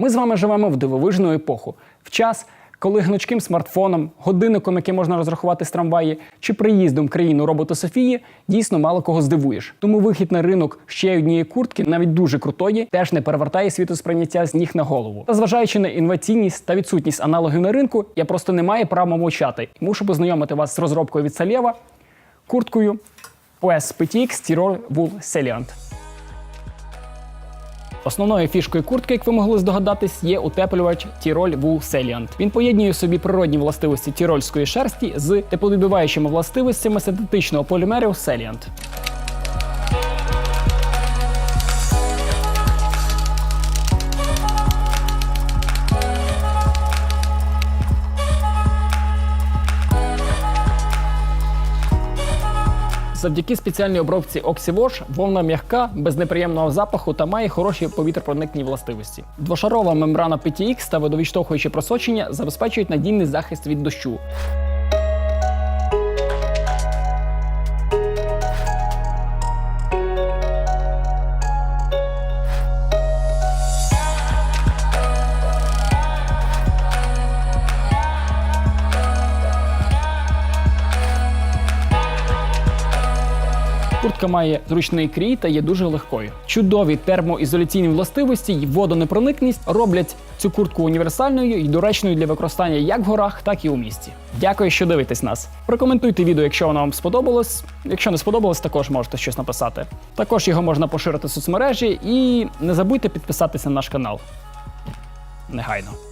Ми з вами живемо в дивовижну епоху, в час, коли гнучким смартфоном, годинником, який можна розрахувати з трамваї, чи приїздом країну робота Софії, дійсно мало кого здивуєш. Тому вихід на ринок ще однієї куртки, навіть дуже крутої, теж не перевертає світосприйняття з ніг на голову. Та зважаючи на інноваційність та відсутність аналогів на ринку, я просто не маю права мовчати. І мушу познайомити вас з розробкою від Салєва, курткою OS PTX Tirol Wool Salient. Основною фішкою куртки, як ви могли здогадатись, є утеплювач Tirol Wool Salient. Він поєднує собі природні властивості тірольської шерсті з тепловідбиваючими властивостями синтетичного полімеру Salient. Завдяки спеціальній обробці OxyWash вовна м'яка, без неприємного запаху та має хороші повітропроникні властивості. Двошарова мембрана PTX та водовідштовхуючі просочення забезпечують надійний захист від дощу. Куртка має зручний крій та є дуже легкою. Чудові термоізоляційні властивості й водонепроникність роблять цю куртку універсальною і доречною для використання як в горах, так і у місті. Дякую, що дивитесь нас. Прокоментуйте відео, якщо воно вам сподобалось. Якщо не сподобалось, також можете щось написати. Також його можна поширити в соцмережі і не забудьте підписатися на наш канал. Негайно.